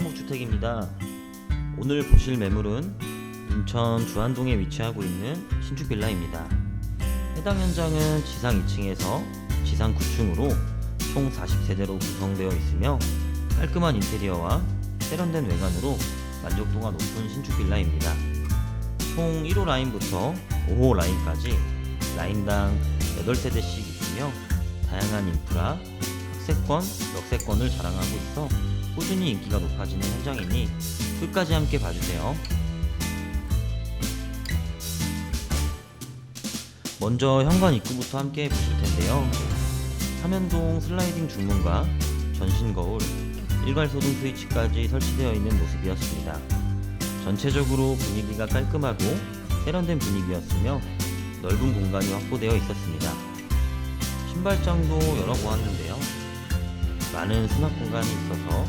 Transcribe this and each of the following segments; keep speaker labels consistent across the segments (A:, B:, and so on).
A: 행복주택입니다. 오늘 보실 매물은 인천 주안동에 위치하고 있는 신축 빌라입니다. 해당 현장은 지상 2층에서 지상 9층으로 총 40세대로 구성되어 있으며 깔끔한 인테리어와 세련된 외관으로 만족도가 높은 신축 빌라입니다. 총 1호 라인부터 5호 라인까지 라인당 8세대씩 있으며 다양한 인프라, 학세권, 역세권을 자랑하고 있어 꾸준히 인기가 높아지는 현장이니 끝까지 함께 봐주세요. 먼저 현관 입구부터 함께 보실 텐데요. 삼연동 슬라이딩 중문과 전신 거울, 일괄 소등 스위치까지 설치되어 있는 모습이었습니다. 전체적으로 분위기가 깔끔하고 세련된 분위기였으며 넓은 공간이 확보되어 있었습니다. 신발장도 열어보았는데요. 많은 수납 공간이 있어서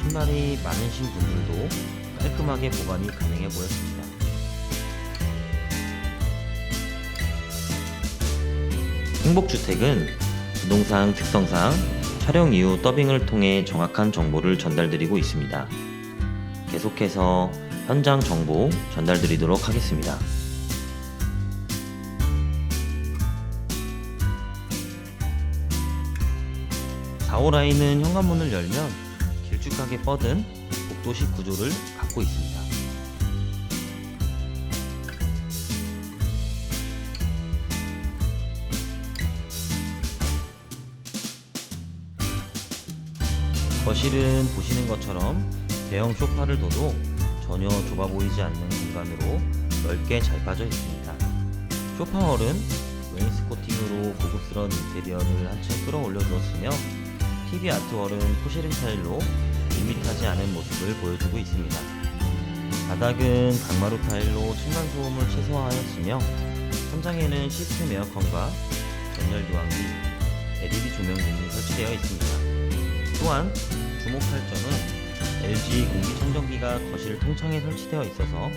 A: 신발이 많으신 분들도 깔끔하게 보관이 가능해 보였습니다. 행복주택은 부동산 특성상 촬영 이후 더빙을 통해 정확한 정보를 전달드리고 있습니다. 계속해서 현장 정보 전달드리도록 하겠습니다. 4호 라인은 현관문을 열면 길쭉하게 뻗은 복도식 구조를 갖고 있습니다. 거실은 보시는 것처럼 대형 소파를 둬도 전혀 좁아 보이지 않는 공간으로 넓게 잘 빠져 있습니다. 소파월은 웨인스코팅으로 고급스러운 인테리어를 한층 끌어올려 주었으며 TV 아트월은 포쉐린 타일로 밋밋하지 않은 모습을 보여주고 있습니다. 바닥은 강마루 타일로 층간 소음을 최소화하였으며 천장에는 시스템 에어컨과 전열 교환기, LED 조명 등이 설치되어 있습니다. 또한 주목할 점은 LG 공기청정기가 거실 통창에 설치되어 있어서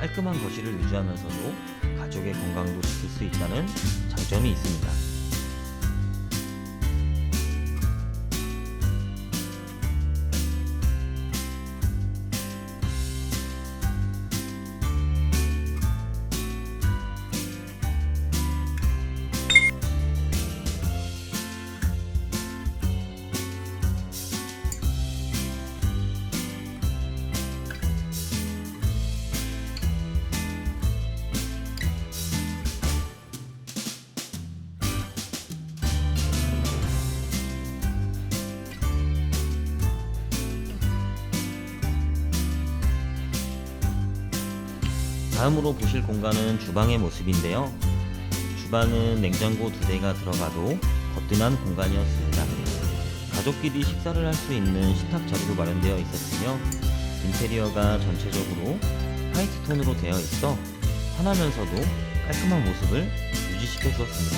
A: 깔끔한 거실을 유지하면서도 가족의 건강도 지킬 수 있다는 장점이 있습니다. 다음으로 보실 공간은 주방의 모습인데요. 주방은 냉장고 두 대가 들어가도 거뜬한 공간이었습니다. 가족끼리 식사를 할 수 있는 식탁 자리도 마련되어 있었으며 인테리어가 전체적으로 화이트 톤으로 되어 있어 편하면서도 깔끔한 모습을 유지시켜 주었습니다.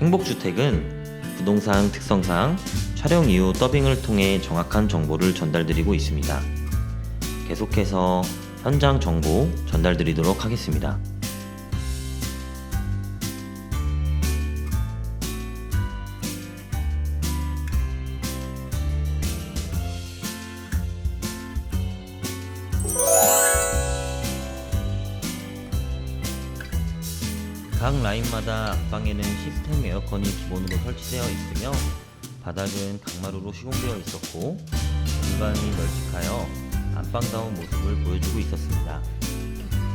A: 행복주택은 부동산 특성상 촬영 이후 더빙을 통해 정확한 정보를 전달드리고 있습니다. 계속해서 현장 정보 전달드리도록 하겠습니다. 각 라인마다 안방에는 시스템 에어컨이 기본으로 설치되어 있으며 바닥은 강마루로 시공되어 있었고 공간이 널찍하여 안방다운 모습을 보여주고 있었습니다.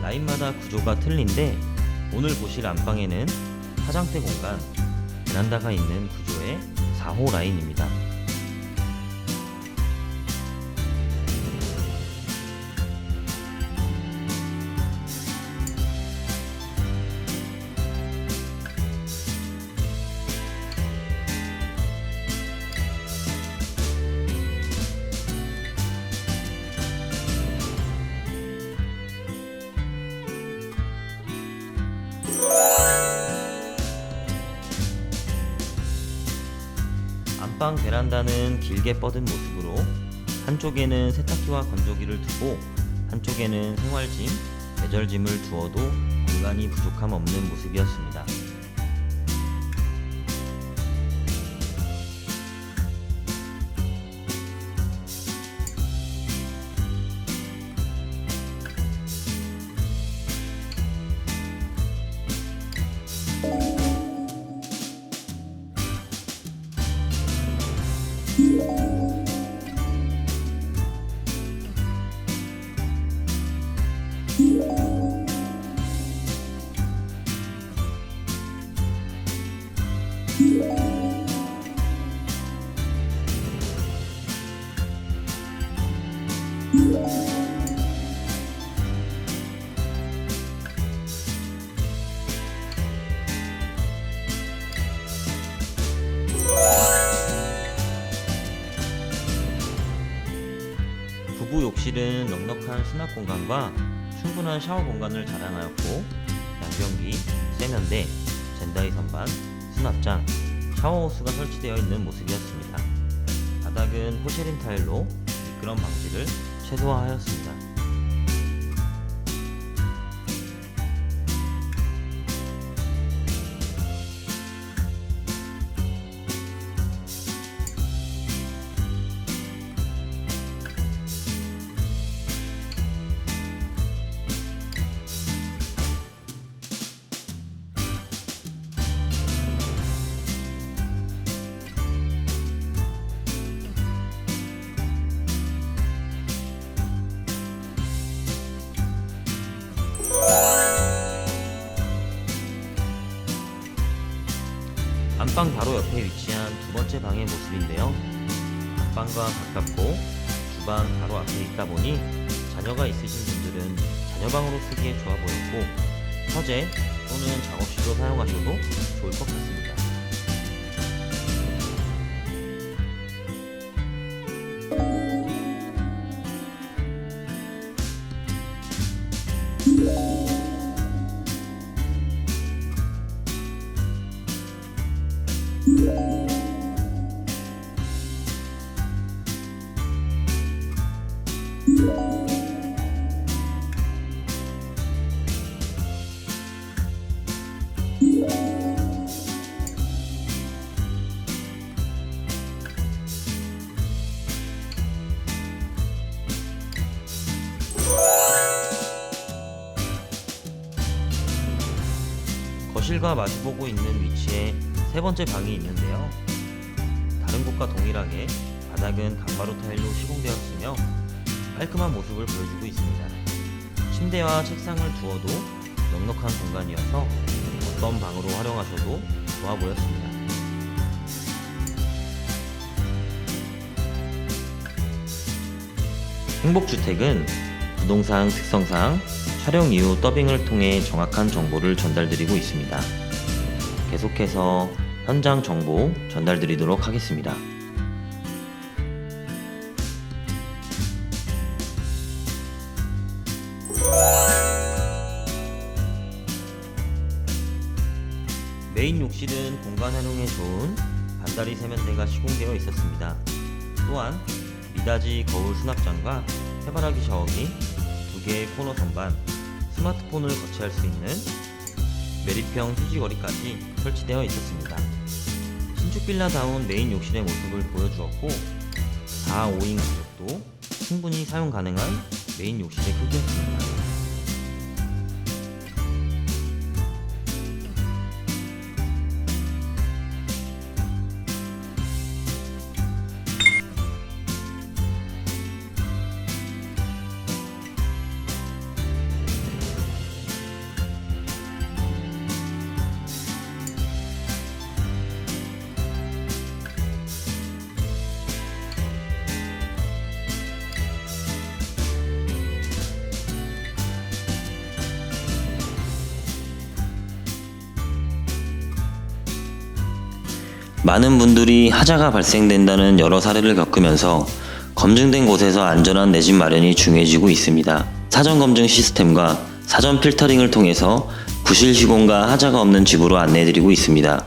A: 라인마다 구조가 틀린데 오늘 보실 안방에는 화장대 공간, 베란다가 있는 구조의 4호 라인입니다. 안방 베란다는 길게 뻗은 모습으로 한쪽에는 세탁기와 건조기를 두고 한쪽에는 생활짐, 계절짐을 두어도 공간이 부족함 없는 모습이었습니다. 넉넉한 수납 공간과 충분한 샤워 공간을 자랑하였고 양변기, 세면대, 젠다이 선반, 수납장, 샤워 호스가 설치되어 있는 모습이었습니다. 바닥은 포쉐린 타일로 미끄럼 방지를 최소화하였습니다. 안방 바로 옆에 위치한 두 번째 방의 모습인데요. 안방과 가깝고 주방 바로 앞에 있다 보니 자녀가 있으신 분들은 자녀방으로 쓰기에 좋아 보였고 서재 또는 작업실로 사용하셔도 좋을 것 같습니다. 거실과 마주보고 있는 위치에 세 번째 방이 있는데요. 다른 곳과 동일하게 바닥은 강마루 타일로 시공되었으며 깔끔한 모습을 보여주고 있습니다. 침대와 책상을 두어도 넉넉한 공간이어서 어떤 방으로 활용하셔도 좋아 보였습니다. 행복주택은 부동산 특성상 촬영 이후 더빙을 통해 정확한 정보를 전달드리고 있습니다. 계속해서 현장 정보 전달드리도록 하겠습니다. 메인 욕실은 공간 활용에 좋은 반다리 세면대가 시공되어 있었습니다. 또한 미닫이 거울 수납장과 해바라기 샤워기, 두 개의 코너 선반, 스마트폰을 거치할 수 있는 매립형 휴지거리까지 설치되어 있었습니다. 신축 빌라다운 메인 욕실의 모습을 보여주었고 4, 5인 가족도 충분히 사용 가능한 메인 욕실의 크기였습니다. 많은 분들이 하자가 발생된다는 여러 사례를 겪으면서 검증된 곳에서 안전한 내 집 마련이 중요해지고 있습니다. 사전 검증 시스템과 사전 필터링을 통해서 부실 시공과 하자가 없는 집으로 안내해드리고 있습니다.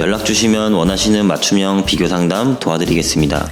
A: 연락 주시면 원하시는 맞춤형 비교 상담 도와드리겠습니다.